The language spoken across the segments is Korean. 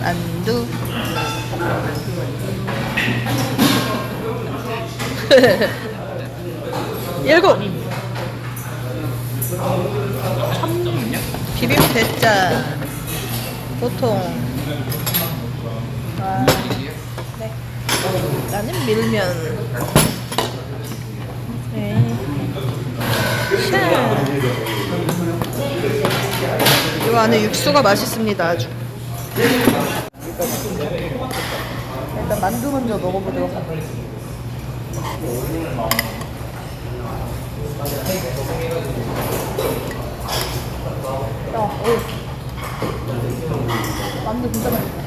만두. 일곱. 비빔 대짜. 보통. 아, 네. 나는 밀면. 네. 샤. 이 안에 육수가 맛있습니다. 아주. 일단 만두 먼저 먹어보도록 하겠습니다. 야, 오. 만두 진짜 맛있다.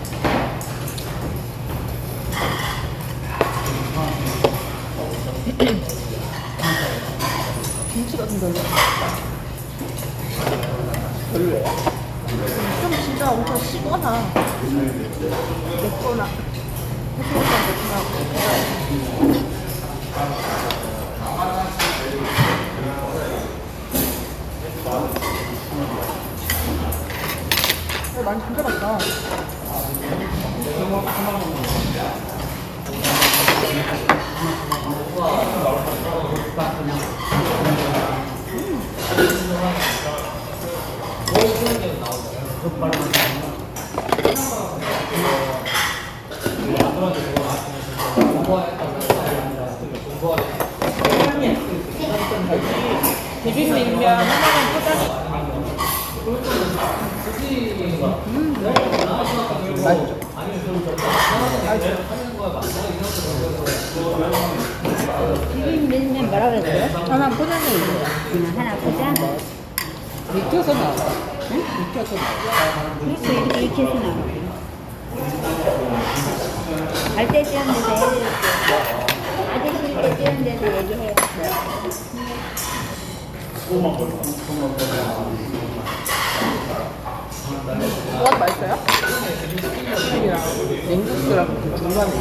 김치가 좀 별로. 별로예요? 좀 진짜 엄청 시거나 맵거나. 해소가 맵거나 어, 많이 진짜 맛있다. 비빔냉면 하나만 포장해. 비빔면면 뭐라 그랬어요? 하나 포장해 주세요. 그냥 하나 보자. 익혀서 나와. 응? 익혀서 나와. 그렇죠. 이렇게 익혀서 나오고. 갈때 얘기해줄게. 아저씨 때 찌는 데서 얘기해. 뭐가 맛있어요? 랑 냉국수랑 그 중간에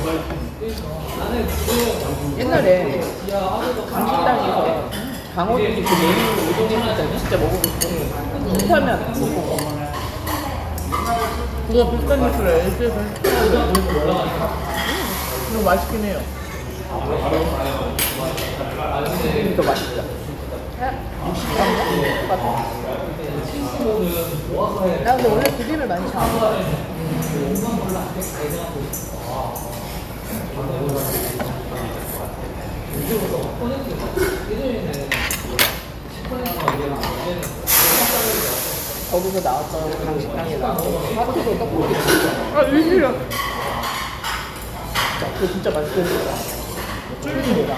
옛날에 강식당에서 강호동이 그 메뉴 우동했을 때 진짜 먹어보고 인터면 그거 비슷한 뉴스를 LG에서 이거 맛있긴 해요 이거 맛있죠? 나 근데 원래 비빔을 많이 좋아해. 거기서 나왔던 강식당에 나왔던 핫도그 떡볶이. 아 일시려 그거 진짜 맛있겠다 쫄깃이다.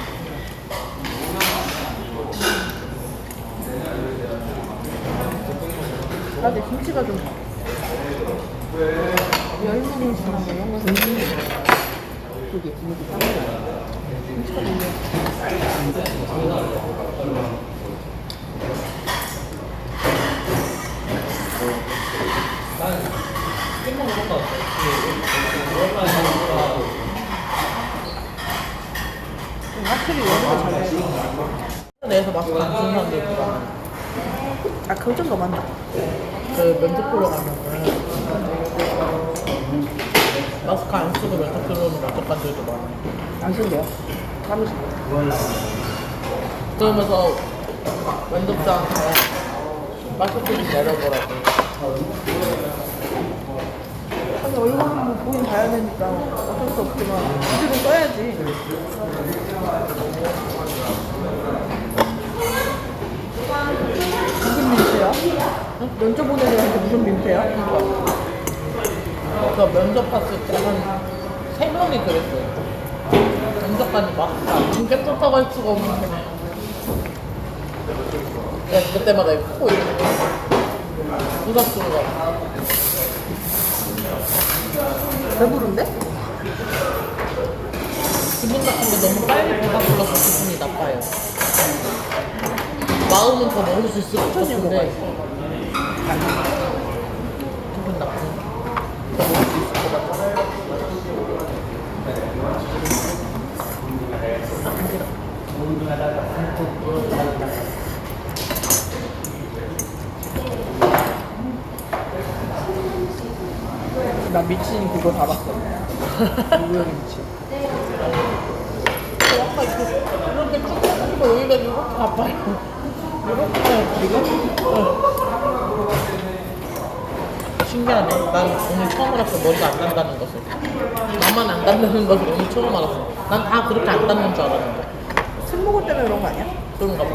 아 근데 김치가 좀 열무 김치나 뭐 이런 거는 그게 분위기 짱이야 김치가 너무 확실히 열무가 잘 돼. 내에서 마스크 안 쓰는 사람들 있고 아, 그거 좀 너무한다. 그 면접 보러 가면은 마스크 안 쓰고 면접 들어오는 면접관들도 많아. 안 쓴대요? 사무실. 그러면서 면접장한테 마스크 좀 내려보라고. 아니, 얼굴은 뭐 보긴 봐야 되니까 어쩔 수 없지만 기술은 써야지. 무슨 민폐야? 응? 면접 보는 애한테 무슨 민폐야? 그 면접 봤을 때한세 명이 그랬어요. 면접관이 막 진짜 쫓아갈 수가 없는 거야. 야, 그때마다 이거 코 이렇게 부닥치는 거야. 배부른데? 기분 나쁜데 너무 빨리 배가 불러서 기분이 나빠요. 마음은 더 먹을 수 있을 것 같은데 기분 나쁘네 더 먹을 수 있을 것 같아 아 간지러 나 미친 그거 다 봤어. 우영이 미친. 아까 이렇게 이렇게 쭉 뻗고 여기가 이렇게 아파요. 이렇게 지금? 응. 신기하네. 난 오늘 처음 알았어. 머리가 안 단다는 것을. 나만 안 단다는 것을 오늘 처음 알았어. 난 다 그렇게 안 닿는 줄 알았는데. 술 먹을 때문에 그런 거 아니야? 그런가 봐.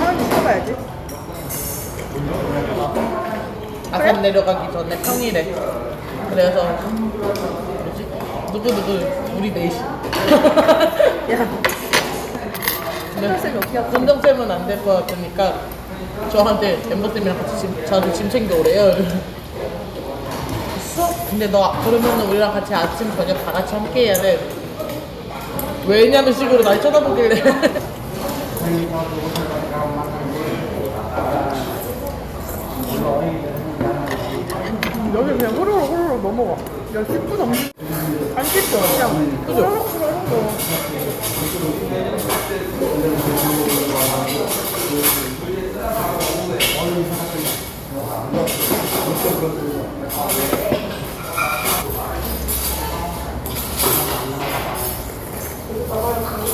하나는 시켜봐야지. 아산 내려가기 전에 평일에. 그래서 뭐지? 누구 누구 우리 넷이. 야, 근데 쌤이 어떻게 하고 운동쌤은 안 될 것 같으니까 저한테 멤버쌤이랑 같이 짐, 저한테 짐 챙겨오래요. 수업? 근데 너 그러면 우리랑 같이 아침 저녁 다 같이 함께 해야 돼. 왜냐는 식으로 날 쳐다보길래. 여기 그냥 후루룩 후루룩 넘어가. 야, 10분 넘지. 안 씻어. 그냥 그죠? 후루룩 후루룩 넘어.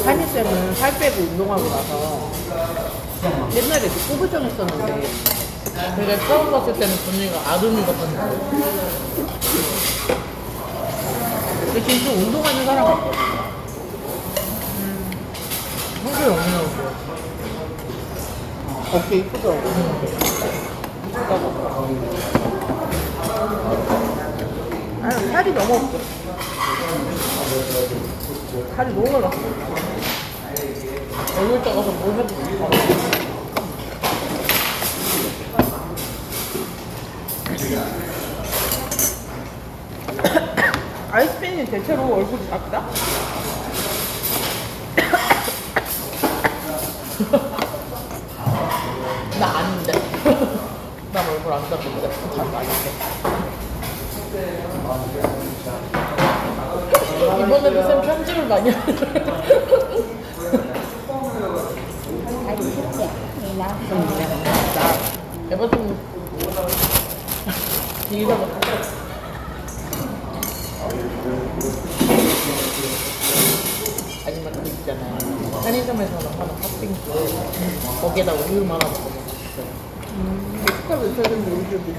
한이쌤은 살 빼고 운동하고 나서 옛날에 이렇게 꼬부정 했었는데 되게 처음 봤을 때는 분위기가 아름이 같았는데. 근데 진짜 운동하는 사람 같거든. 성격이 없는 거 어깨 이쁘더라고. 아니, 살이 너무 없어. 살이 너무 올랐어. 얼굴 작아서 뭘 해도 좋다. 아이스팬이 대체로 얼굴이 작다? 나 아닌데. 난 얼굴 안 잡는데. 잘 아닌데. 이번에도 쌤 편집을 많이 하네. 아니 쉽게 이 나왔어 에버튼 이거 봐. 아니면 그 있잖아. 편의점에서는 하는 팥빙수. 거기에다 우유 말아 먹으면. 숟가락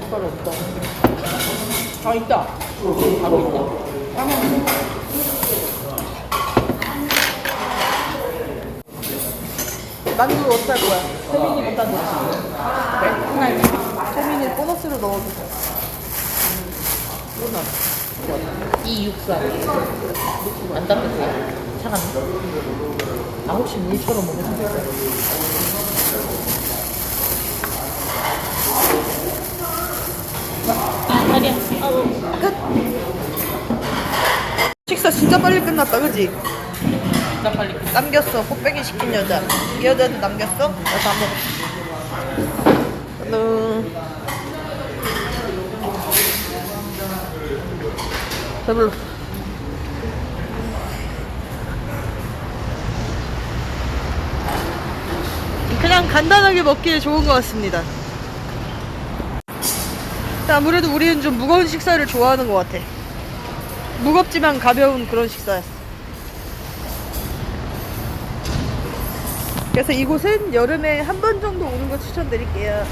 숟가락 없다. 아, 있다. 바로 있다. 만두 어떻게 할 거야? 세민이 놓지. 네? 아니, 세민이 보너스로 넣어주세요. 보너스. 이 육수? 안 따뜻해요? 차가네? 아 혹시 물처럼 먹으면 되겠어요? 아니야 아우 끝! 식사 진짜 빨리 끝났다, 그지? 나 빨리 남겼어. 꽃배기 시킨 여자. 이 여자도 남겼어? 나다 먹었어. 안녕. 배불러. 그냥 간단하게 먹기에 좋은 것 같습니다. 아무래도 우리는 좀 무거운 식사를 좋아하는 것 같아. 무겁지만 가벼운 그런 식사였어. 그래서 이곳은 여름에 한 번 정도 오는 거 추천드릴게요.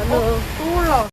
안녕. 또 올라.